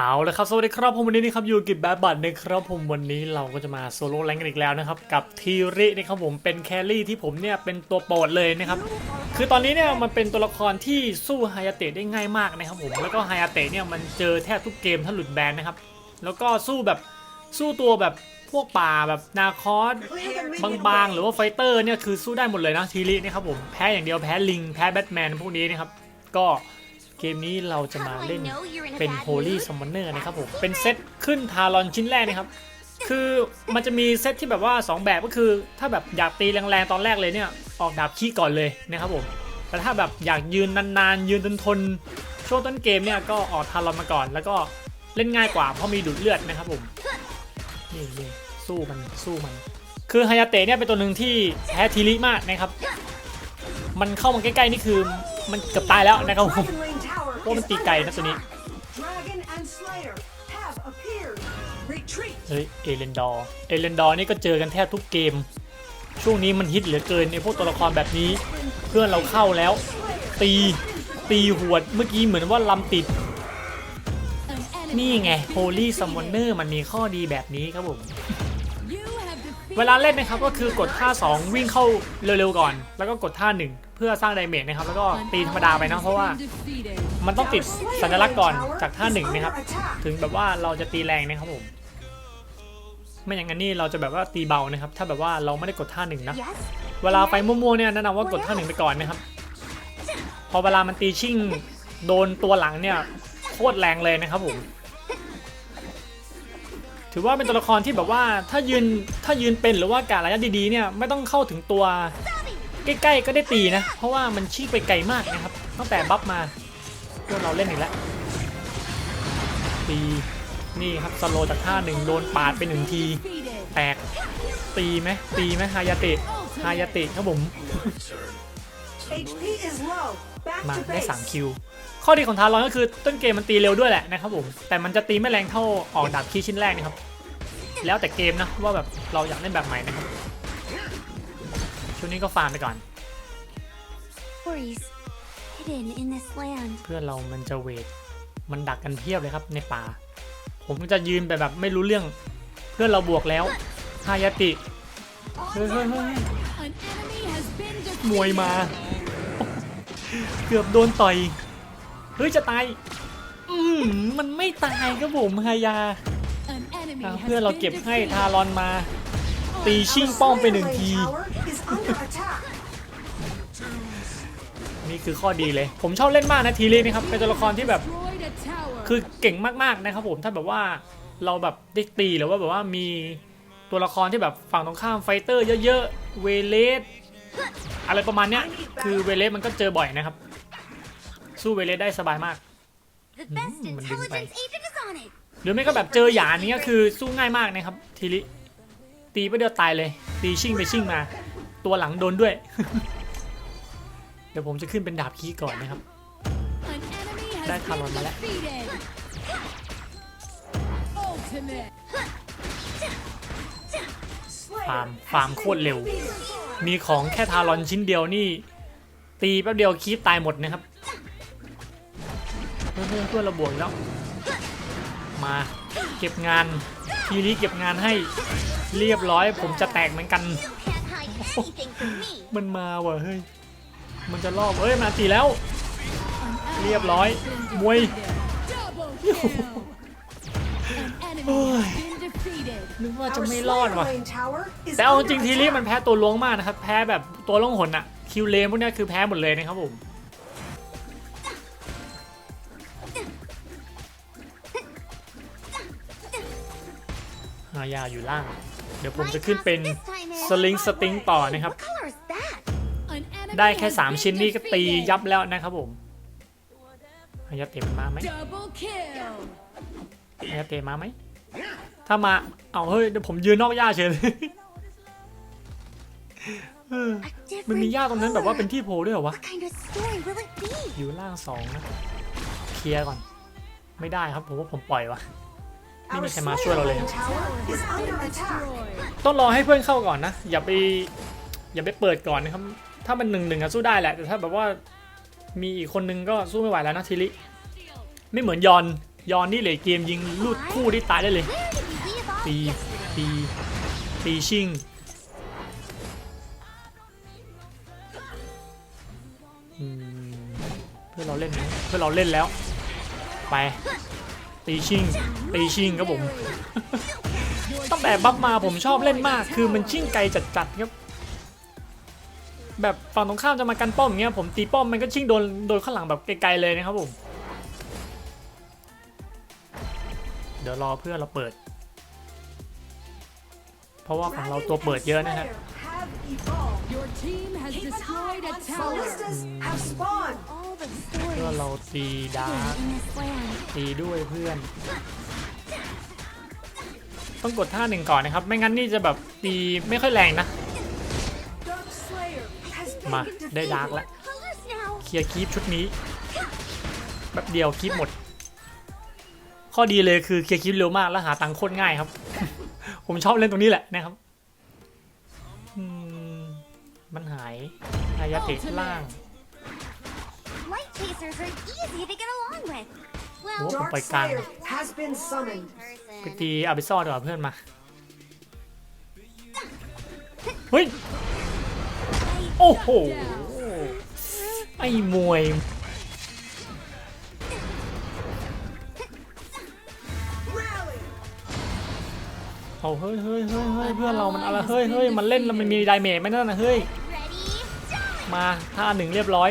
เอาเลยครับ สวัสดีครับผมวันนี้นะครับอยู่กับแบบบัตนะครับผมวันนี้เราก็จะมาโซโล่แรงกันอีกแล้วนะครับ กับทีรินะครับผมเป็นแครี่ที่ผมเนี่ยเป็นตัวโปรดเลยนะครับ คือตอนนี้เนี่ยมันเป็นตัวละครที่สู้ไฮยาเตะได้ง่ายมากนะครับผมแล้วก็ไฮยาเตะเนี่ยมันเจอแทบทุกเกมถ้าหลุดแบนนะครับ แล้วก็สู้แบบสู้ตัวแบบพวกป่าแบบนาคอสบางๆ หรือว่าไฟเตอร์เนี่ยคือสู้ได้หมดเลยนะทีรีนะครับผมแพ้อย่างเดียวแพ้ลิงแพ้แบทแมนพวกนี้นะครับก็ เกมนี้เราจะมาเล่นเป็น Holy Summoner นะครับผม เป็นเซตขึ้นทารอนชิ้นแรกนะครับ คือมันจะมีเซตที่แบบว่า 2 แบบก็คือ ถ้าแบบอยากตีแรงๆ ตอนแรกเลยเนี่ย ออกดาบขี้ก่อนเลยนะครับผม แต่ถ้าแบบอยากยืนนานๆ ยืนทนทนๆช่วงต้นเกมเนี่ยก็ออกทารอนมาก่อน แล้วก็เล่นง่ายกว่าเพราะมีดูดเลือดนะครับผมนี่นี่สู้มันสู้มัน คือฮายาเตะเนี่ยเป็นตัวหนึ่งที่แพ้ทีริมากนะครับ มันเข้ามาใกล้ๆนี่คือมันเกือบตายแล้วนะครับผม เพราะมันตีไกลนะตัวนี้ เฮ้ย เอเลนดอร์เอเลนดอร์นี่ก็เจอกันแทบทุกเกม ช่วงนี้มันฮิตเหลือเกินในพวกตัวละครแบบนี้ เพื่อนเราเข้าแล้ว ตีตีหวดเมื่อกี้เหมือนว่าลำติด นี่ไง Holy Summoner มันมีข้อดีแบบนี้ครับผม เวลาเล่นนะครับก็คือกดท่า 2 วิ่งเข้าเร็วๆก่อน แล้วก็กดท่า 1 เพื่อสร้างไดเมจนะครับ แล้วก็ตีธรรมดาไปนะเพราะว่า มันต้องติดสัญลักษณ์ก่อนจากท่า1นะครับ ถึงแบบว่าเราจะตีแรงนะครับผมไม่อย่างนั้นนี่เราจะแบบว่าตีเบานะครับ ถ้าแบบว่าเราไม่ได้กดท่า1นะ เวลาไฟมั่วๆเนี่ยแนะนำว่ากดท่า1ไปก่อนนะครับ พอเวลามันตีชิ่งโดนตัวหลังเนี่ยโคตรแรงเลยนะครับผม ถือว่าเป็นตัวละครที่แบบว่าถ้ายืนถ้ายืนเป็นหรือว่าการระยะดีๆเนี่ยไม่ต้องเข้าถึงตัวใกล้ๆก็ได้ตีนะ เพราะว่ามันชี้ไปไกลมากนะครับตั้งแต่บัฟมา พื่อนเราเล่นอีกแล้วตีนี่ครับสโลว์จากท่าหนึ่งโดนปาดไปหนึ่งที แตกตีไหมตีไหมฮายาเตะฮายาเตะครับผม มาได้3คิว ข้อดีของทารอนก็คือต้นเกมมันตีเร็วด้วยแหละนะครับผม แต่มันจะตีไม่แรงเท่าออกดาบคีย์ชิ้นแรกนะครับ แล้วแต่เกมนะว่าแบบเราอยากเล่นแบบใหม่นะครับช่วงนี้ก็ฟาร์มไปก่อน Worries hidden in this land. เพื่อนเรามันจะเวท มันดักกันเพียบเลยครับในป่า ผมจะยืนไปแบบไม่รู้เรื่อง เพื่อนเราบวกแล้วฮายาติ เฮ้ยเฮ้ยเฮ้ยมวยมา เกือบโดนต่อย เฮ้ยจะตาย อืมมันไม่ตายครับผมฮายา เพื่อนเราเก็บให้ทารอนมา ตีชิงป้อมไปหนึ่งที นี่คือข้อดีเลย ผมชอบเล่นมากนะทีรีนะครับเป็นตัวละครที่แบบคือเก่งมากๆนะครับผมถ้าแบบว่าเราแบบได้ตีหรือว่าแบบว่ามีตัวละครที่แบบฝั่งตรงข้ามไฟเตอร์เยอะๆเวเลสอะไรประมาณเนี้ยคือเวเลสมันก็เจอบ่อยนะครับ สู้เวเลสได้สบายมาก The best Mm, mending intelligence bay. agent is on it. หรือไม่ก็แบบเจอหยานี้ก็คือสู้ง่ายมากนะครับทีริตีไปเดียวตายเลย ตีชิ่งไปชิ่งมา ตัวหลังโดนด้วย เดี๋ยวผมจะขึ้นเป็นดาบคีก่อนนะครับ ได้ทารอนมาแล้วฟาร์มฟาร์มโคตรเร็ว มีของแค่ทารอนชิ้นเดียวนี่ ตีแป๊บเดียวคีบตายหมดนะครับเพื่อนเพื่อนเราบวกแล้ว มาเก็บงาน ทีนี้เก็บงานให้เรียบร้อย ผมจะแตกเหมือนกัน You can't hide anything from me. มันมาว่ะเฮ้ย มันจะรอบเอ้ยมาตีแล้ว เรียบร้อยมวยโอ้ยนึกว่าจะไม่รอดว่ะแต่เอาจริงทีนี้มันแพ้ตัวล้วงมากนะครับ แพ้แบบตัวล่องหนอะคิวเลนพวกเนี้ยคือแพ้หมดเลยนะครับผมฮายาอยู่ล่าง เดี๋ยวผมจะขึ้นเป็นสลิงสติงต่อนะครับ ได้แค่ 3 ชิ้นนี่ก็ตียับแล้วนะครับผมฮายาเตะมันมาไหมเฮายาเตะมาไหม ถ้ามา เอาเฮ้ยเดี๋ยวผมยืนนอกหญ้าเฉยเลยมันมีหญ้าตรงนั้นแบบว่าเป็นที่โพลด้วยเหรอวะ อยู่ล่างสองนะ เคลียร์ก่อน ไม่ได้ครับผมว่าผมปล่อยวะไม่มีใครมาช่วยเราเลย ต้องรอให้เพื่อนเข้าก่อนนะ อย่าไป อย่าไปเปิดก่อนนะครับ ถ้ามันหนึ่งหนึ่งอะสู้ได้แหละ แต่ถ้าแบบว่ามีอีกคนนึงก็สู้ไม่ไหวแล้วนะทีริไม่เหมือนยอนยอนนี่เลยเกมยิงลูดคู่ที่ตายได้เลยตีตีตีชิงเพื่อเราเล่นเพื่อเราเล่นแล้ว ไป ตีชิงตีชิงครับผมตั้งแต่บัฟมาผมชอบเล่นมาก คือมันชิงไกลจัดๆครับ แบบฝั่งตรงข้ามจะมากันป้อมอย่างเงี้ยผมตีป้อมมันก็ชิงโดนโดนข้างหลังแบบไกลๆเลยนะครับผม เดี๋ยวรอเพื่อนเราเปิด เพราะว่าของเราตัวเปิดเยอะนะฮะ Have evolved. Your team has destroyed a tower. Ballistas have spawned. All the เพื่อ stories เราตีดาร์ก in this land. ตีด้วยเพื่อน ต้องกดท่าหนึ่งก่อนนะครับ ไม่งั้นนี่จะแบบตีไม่ค่อยแรงนะ Dark Slayer has มา been ได้ defeated. ดาร์กแล้ว Colors now. เคลียร์คีปชุดนี้แบบเดียวคีปหมด ข้อดีเลยคือเคลียร์คีปเร็วมากแล้วหาตังค์โคตรง่ายครับ ผมชอบเล่นตรงนี้แหละนะครับอืมมันหายอายาเตะล่าง Light chasers are easy to get along with. Well, Whoop. Dark By Kang. Slayer has been summoned. ไป person. ตีอาบิซอดีกว่าเพื่อนมา เฮ้ย โอ้โห ไอ้มวย Rally. เอาเฮ้ยเฮ้ยเฮ้ยเฮ้ยเพื่อนเรามันอะไรเฮ้ยเฮ้ยมันเล่นแล้วมันมีไดเมจไหมนั่นนะเฮ้ย Ready? Go! มาท่าหนึ่งเรียบร้อย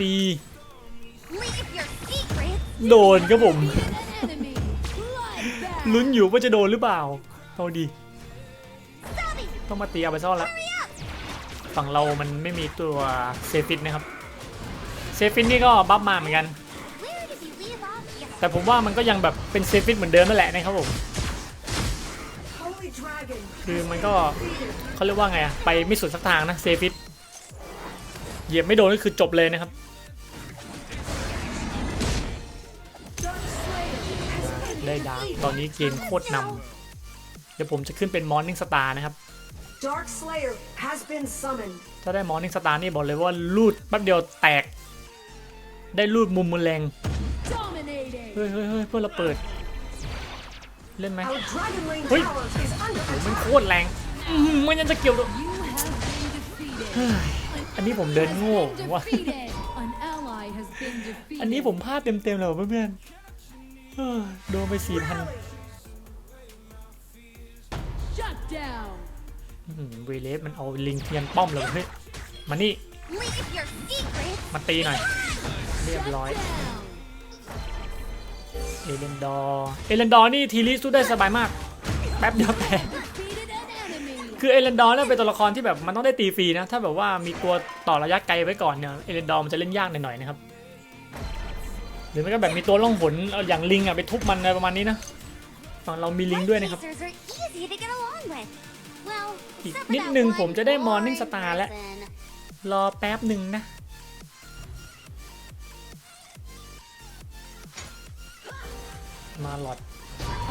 ตี Leave your secrets. โดนครับผม An enemy. Bloodbath. ลุ้นอยู่ว่าจะโดนหรือเปล่าเอาดี Stubby, ต้องมาตีอาบิซอแล้ว hurry up. ฝั่งเรามันไม่มีตัวเซฟิตนะครับ เซฟิตนี่ก็บัฟมาเหมือนกัน แต่ผมว่ามันก็ยังแบบเป็นเซฟิตเหมือนเดิมนั่นแหละนะครับผม คือมันก็เขาเรียกว่าไงอะไปไม่สุดสักทางนะเซฟิตเหยียบไม่โดนก็คือจบเลยนะครับได้ดาร์ตอนนี้เกมโคตรนำเดี๋ยวผมจะขึ้นเป็นมอร์นิ่งสตาร์นะครับ Dark Slayer has been summoned. ถ้าได้มอร์นิ่งสตาร์นี่บอกเลยว่าลูดแป๊บเดียวแตก ได้ลูดมุมมุนแรง Dominating. เฮ้ยเฮ้ยเฮ้ยเพื่อนเราเปิด เล่นไหม Our Dragon Lane Hui. tower is under มัน attack. โคตรแรงอื้อหือมันยังจะเกี่ยวด้วย You have been defeated. เฮ้ยอันนี้ผมเดิน Has โง่ been ว่า defeated. An ally has been defeated. อันนี้ผมพลาดเต็มๆเลยว่ะเพื่อนๆเฮ้ยโดนไปสี่พัน Rally. Shut down. เวเลสมันเอาลิงเพียนป้อมเลยเฮ้ยมานี่มาตีหน่อย เรียบร้อย เอเลนดอร์เอเลนดอร์นี่ทีรีสู้ได้สบายมาก แป๊บเดียวแตก Defeated an enemy. คือเอเลนดอร์เนี่ยเป็นตัวละครที่แบบมันต้องได้ตีฟรีนะ ถ้าแบบว่ามีตัวต่อระยะไกลไว้ก่อนเนี่ยเอเลนดอร์มันจะเล่นยากหน่อยๆนะครับหรือไม่ก็แบบมีตัวล่องหนอย่างลิงอะไปทุบมันอะไรประมาณนี้นะฝั่งเรามีลิงด้วยนะครับ chasers are easy to get along with. Well, อีก except for นิด that นึง one ผมจะได้มอร์ boy นิ่งสตาร์แล้ว person. รอแป๊บหนึ่งนะ มาหลอด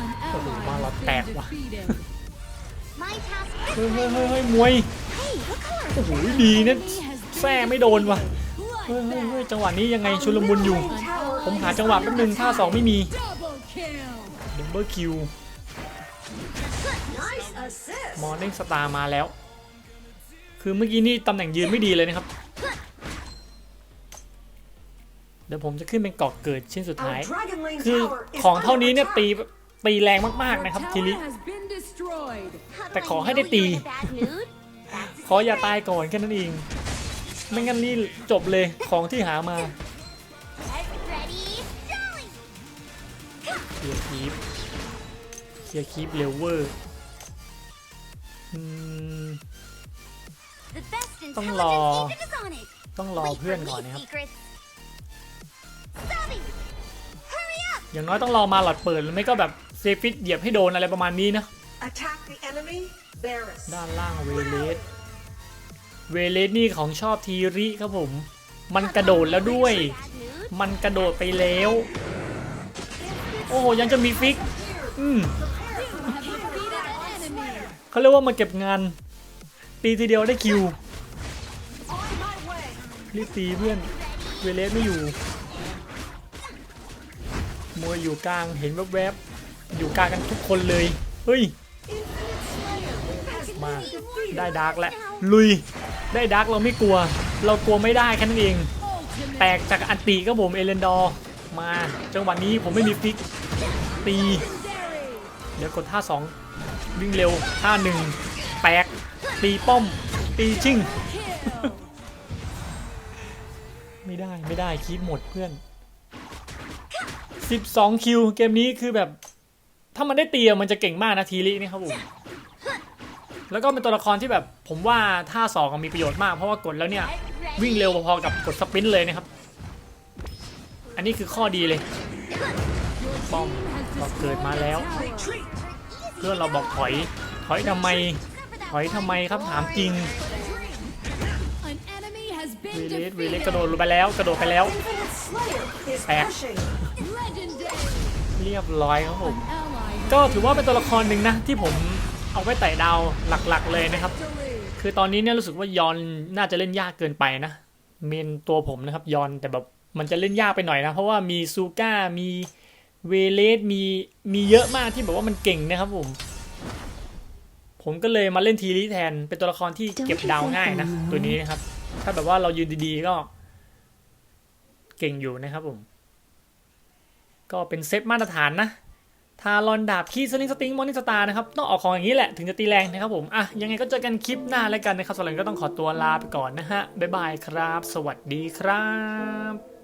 An Oh, ally malah has been tẹt quá. defeated. My task เฮ้ย this เฮ้ย way. เฮ้ยเฮ้ยมวย Hey, what color? โอ้โหดีนะ Enemy has been แซ่ไม่โดนว่ะ defeated. เฮ้ยเฮ้ยเฮ้ย Bloodbath. จังหวะนี้ยังไงชุลมุนอยู่ Middle lane tower ผมหา is จังหวะ under แป๊บนึงท่าสอง attack. ไม่มี Double kill. ดับเบิลคิว Nice assist. มอร์นิ่งสตาร์มาแล้ว คือเมื่อกี้นี่ตำแหน่งยืนไม่ดีเลยนะครับ เดี๋ยวผมจะขึ้นเป็นเกาะเกิดชิ้นสุดท้าย Our Dragon Lane คือ tower is ของเท่า under นี้เนี่ย attack. ตีตีแรงมากๆ Your นะครับที tower นี้ has been destroyed. How do Tại I khó know hết đi you're tì. in a bad mood? That's a ขออย่า secret. ตายก่อนแค่นั้นเอง ไม่งั้นนี่จบเลยของที่หามา Get ready, jolly. เคลียร์คีปเคลียร์คีปเร็วเวอร์ อืม The best Tông intelligence lò. agent is on it. ต้องรอ Wait เพื่อน for ก่อน me, นะครับ secrets. Stubby, hurry up. อย่างน้อยต้องรอมาหลอดเปิดหรือไม่ก็แบบเซฟิตเหยียบให้โดนอะไรประมาณนี้นะ Attack the enemy. Varus. ด้านล่างเวเลส เวเลสนี่ของชอบทีริครับผม มันกระโดดแล้วด้วย Bad mood? มันกระโดดไปแล้ว โอ้โหยังจะมีฟิก อืม เขาเรียกว่ามาเก็บงาน ตีทีเดียวได้คิวรีบตีเพื่อนเวเลสไม่อยู่มัวอยู่กลางเห็นแวบๆอยู่กลางกันทุกคนเลยเฮ้ยมาได้ดาร์กแล้วลุยได้ดาร์กเราไม่กลัว เรากลัวไม่ได้แค่นั้นเอง แตกจากอันติก็ผมเอเลนดอร์มาจังหวะนี้ผมไม่มีฟิกตี เดี๋ยวกดท่าสอง วิ่งเร็วท่าหนึ่งแตกตีป้อม ตีชิง ไม่ได้ไม่ได้คีบหมดเพื่อน 12 คิว เกมนี้คือแบบ ถ้ามันได้ตีมันจะเก่งมากนะทีรินี่ครับผมแล้วก็เป็นตัวละครที่แบบผมว่าท่าสองมีประโยชน์มาก เพราะว่ากดแล้วเนี่ย วิ่งเร็วพอๆกับกดสปินเลยนะครับ อันนี้คือข้อดีเลยป้อมเราเกิดมาแล้ว เพื่อนเราบอกถอย ถอยทำไม ถอยทำไมครับถามจริงวีเลสวีเลสกระโดดลงไปแล้วกระโดดไปแล้ว Infinite Slayer is Back. pushing. Legendary. เรียบร้อยครับผม ก็ถือว่าเป็นตัวละครหนึ่งนะ ที่ผมเอาไว้ไต่ดาวหลักๆเลยนะครับ คือตอนนี้เนี่ยรู้สึกว่ายอนน่าจะเล่นยากเกินไปนะเมนตัวผมนะครับยอนแต่แบบมันจะเล่นยากไปหน่อยนะ เพราะว่ามีซูก้ามี เวเลสมีมีเยอะมากที่แบบว่ามันเก่งนะครับผม ผมก็เลยมาเล่นทีรีแทน เป็นตัวละครที่เก็บดาวง่ายนะ ตัวนี้นะครับ ถ้าแบบว่าเรายืนดีๆก็ เก่งอยู่นะครับผม ก็เป็นเซตมาตรฐานนะทารอนดาบคีสลิงสติงมอนิสตาร์นะครับต้องออกของอย่างนี้แหละถึงจะตีแรงนะครับผมอะยังไงก็เจอกันคลิปหน้าแล้วกันนะครับสำหรับวันนี้ก็ต้องขอตัวลาไปก่อนนะฮะบ๊ายบายครับ สวัสดีครับ